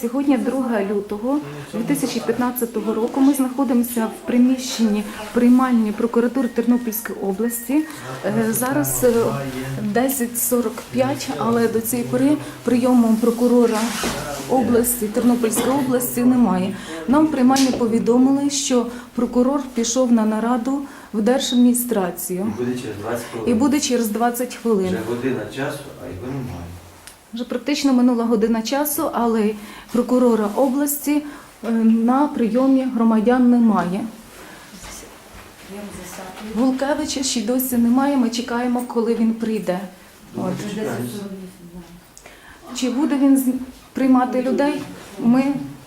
Сьогодні 2 лютого 2015 року ми знаходимося в приміщенні приймальні прокуратури Тернопільської області. Е, Зараз е, 10.45, але до цієї пори прийому прокурора області Тернопільської області немає. Нам приймальні повідомили, що прокурор пішов на нараду в держадміністрацію І буде через 20 і хвилин. буде через 20 хвилин. Вже година часу. Вже практично минула година часу, але прокурора області е, на прийомі громадян немає. Гулкевича ще й досі немає. Ми чекаємо, коли він прийде. От. Чи буде він приймати людей? Ми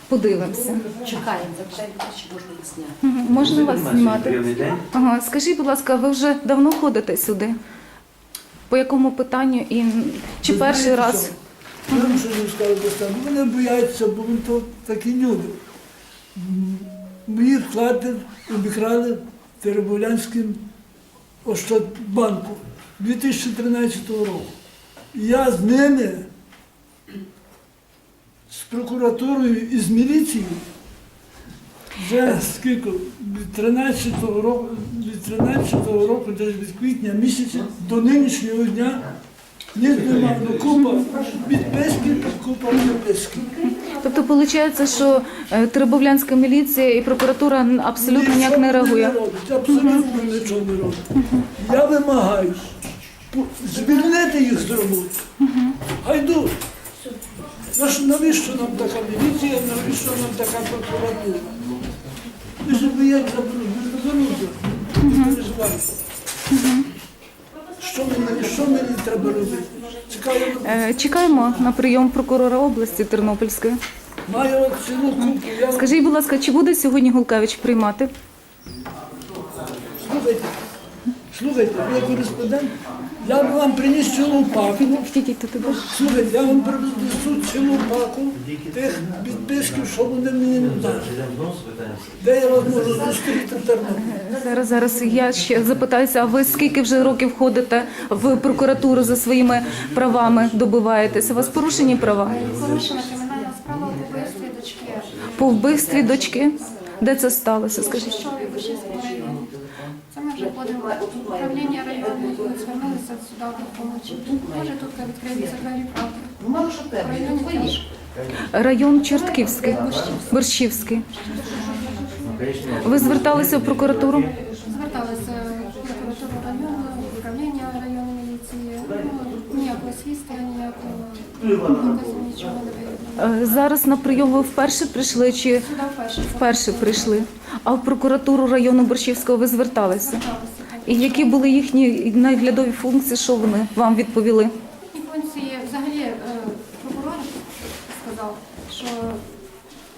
подивимося. Чекаємо, чи можна зняти. Можна вас знімати? Ага, скажіть, будь ласка, ви вже давно ходите сюди? По якому питанню і чи Ви перший знаєте раз? що? Я вам що не скажу, бо вони бояться, бо вони то такі люди. М, Мої вклади обікрали в Теребовлянському Ощадбанку 2013 року. Я з ними, з прокуратурою і з міліцією вже скільки від 13-го року, від 13-го року, десь від квітня місяця до нинішнього дня ні нема, ну купа підписків, купа підписків. Тобто виходить, що е, Теребовлянська міліція і прокуратура абсолютно ніяк не реагує. робить, абсолютно нічого не робить. Я вимагаю звільнити їх з роботи. Гайду. Наш- Навіщо нам така міліція, навіщо нам така прокуратура? Ви ж бояться зануда. Не переживайте. Що мені, що мені треба робити? Чекаємо. Е, Чекаємо на прийом прокурора області Тернопільської. маю цілу купу. Я Скажіть, будь ласка, чи буде сьогодні Гулкевич приймати? Слухайте, слухайте, ви кореспондент, я б вам приніс цілу паку. Тебе. Слухайте, я вам принесу цілу паку тих підписків, що вони мені не дали. Де я вас можу зустріти в Тернополі? Зараз, зараз я ще запитаюся, а ви скільки вже років ходите в прокуратуру за своїми правами добиваєтеся? У вас порушені права? Порушена кримінальна справа по вбивстві дочки. По вбивстві дочки? Де це сталося? Скажіть? Що в в управління району, звернулися сюди до допомогти. Може тут відкриються двері правди. В районі Київ. Район Чортківський, Борщівський. Ви зверталися в прокуратуру? Зверталися в прокуратуру району, в управління районної міліції. Ну, ніякого слідства, ніякого доказу, нічого не виявлено. Е, Зараз на прийом ви вперше прийшли чи Сюди вперше вперше прийшли? А в прокуратуру району Борщівського ви зверталися? І які були їхні наглядові функції, що вони вам відповіли? І функції взагалі е, прокурор сказав, що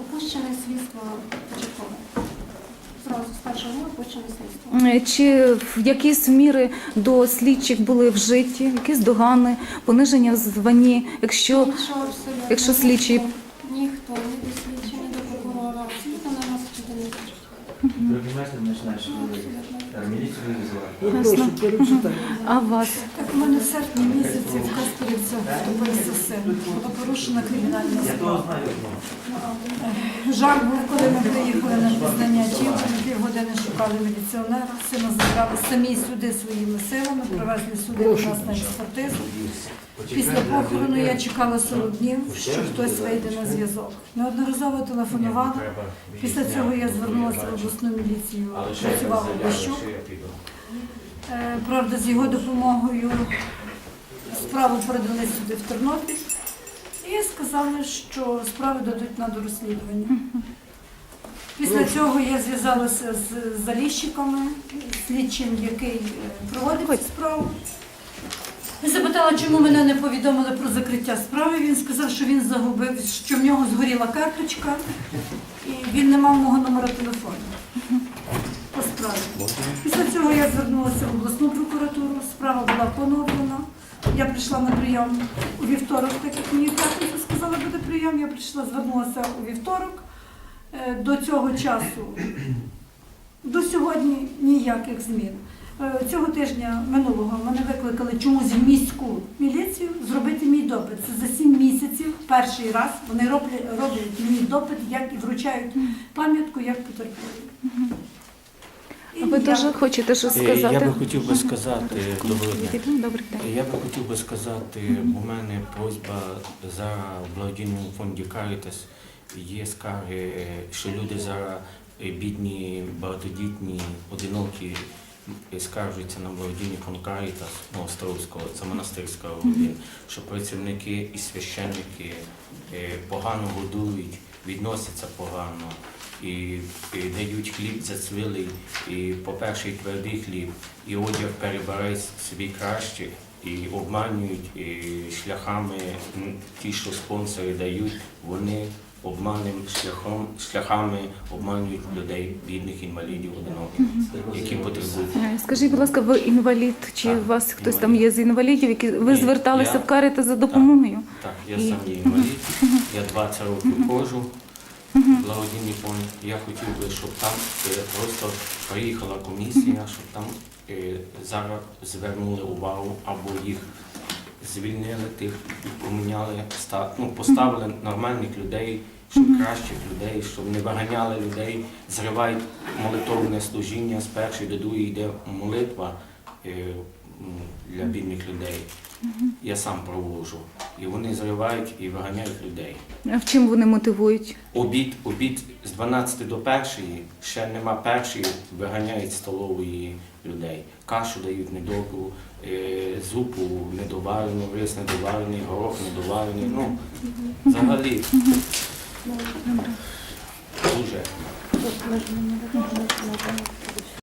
опущене слідство початкове. Зразу з першого дня опущене слідство. Е, Чи в якісь міри до слідчих були вжиті, якісь догани, пониження в званні, якщо якщо слідчий- Ніхто, ні до слідчого, ні до прокурора. Абсолютно на нас туди не пішли. Другий визивати. От прошу, перечитайте. а вас у мене в серпні місяці в Каспірівцях втопився син. Була порушена кримінальна справа. одного. Жар був, коли ми приїхали на пізнання тіл, ми півгодини шукали міліціонера, сина забрали самі сюди своїми силами, привезли сюди до нас на експертизу. Після похорону я чекала 40 днів, що хтось вийде на зв'язок. Неодноразово телефонувала. Після цього я звернулася в обласну міліцію, працювала Блащук. Е, Правда, з його допомогою справу передали сюди в Тернопіль і сказали, що справи дадуть на дорозслідування. Після цього я зв'язалася з заліщиками, слідчим, який е, проводив цю справу. І запитала, чому мене не повідомили про закриття справи. Він сказав, що він загубив, що в нього згоріла карточка, і він не мав мого номера телефону по справі. Після цього я звернулася в обласну прокуратуру, справа була поновлена. Я прийшла на прийом у вівторок, так як мені п'ятницю сказали, буде прийом. Я прийшла, звернулася у вівторок. Е, До цього часу, до сьогодні ніяких змін. Е, Цього тижня минулого мене викликали чомусь в міську міліцію зробити мій допит. Це за сім місяців перший раз вони роблять, роблять мій допит, як і вручають пам'ятку, як потерпілий. Ви дуже хочете щось Е, сказати? Я би хотів би сказати. Я би хотів би сказати, у мене просьба за благодійному фонді Caritas є скарги, е, що люди зараз е, бідні, багатодітні, одинокі е, скаржуються на благодійний фонд Caritas, ну, Островського, це монастирська родина, що працівники і священники е, погано годують, відносяться погано. І, і дають хліб зацвілий, і, по-перше, твердий хліб, і одяг перебирають собі краще, і обманюють і шляхами, ті, що спонсори дають, вони обманним шляхом, шляхами обманюють людей, бідних інвалідів одиноких, які потребують. Е, Скажіть, будь ласка, ви інвалід? Чи Так, у вас хтось інвалід. там є з інвалідів? Які ви Ні, зверталися я- в карити за допомогою? Так, я І- сам є інвалід, я 20 років ходжу. Благодійний фонд. Я хотів би, щоб там е, просто приїхала комісія, щоб там е, зараз звернули увагу або їх звільнили тих, поміняли, ну, поставили нормальних людей, щоб кращих людей, щоб не виганяли людей, зривають молитовне служіння з першої до другої йде молитва е, для бідних людей. Я сам проводжу. І вони зривають і виганяють людей. А в чим вони мотивують? Обід, обід з 12 до першої, ще нема першої, виганяють столової людей. Кашу дають недобру, е, зупу недоварену, рис недоварений, горох недоварений. Ну, взагалі. Дуже.